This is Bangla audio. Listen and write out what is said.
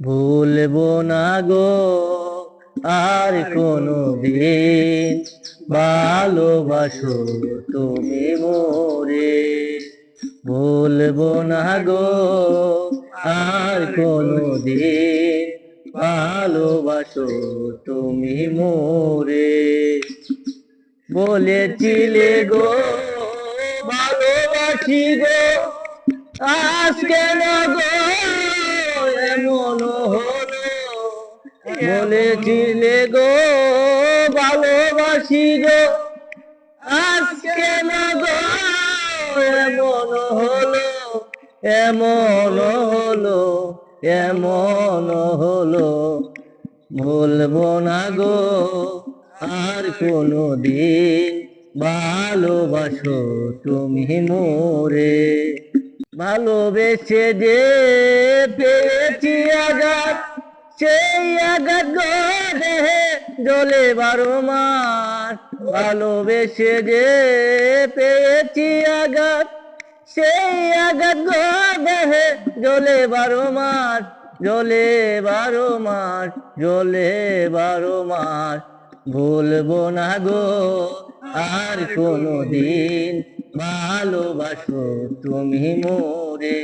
ভুলবো না গো, আর কোনো দিন ভালোবাসো তুমি মোরে। ভুলবো না গো, আর কোনো দিন ভালোবাসো তুমি মোরে। বলেছিলে গো, ভালোবাসি গো, আজ কেন গো এমন হলো বলেছিলে গো, ভালোবাসি গো। আজ কেন গো, এমন হলো এমন হলো এমন হলো। বলব না গো, আর কোনো দিন ভালোবাসো তুমি মোরে। ভালোবেসে যে পেয়েছি আঘাত সেই আঘাত দেহে জলে বারো মাস। ভালোবেসে যে পেয়েছি আঘাত, সেই আঘাত দেহে জলে বারো মাস, জলে বারো মাস, জলে বারো মাস। ভুলবো না গো, আর কোনো দিন ভালোবাসো তুমি মোরে।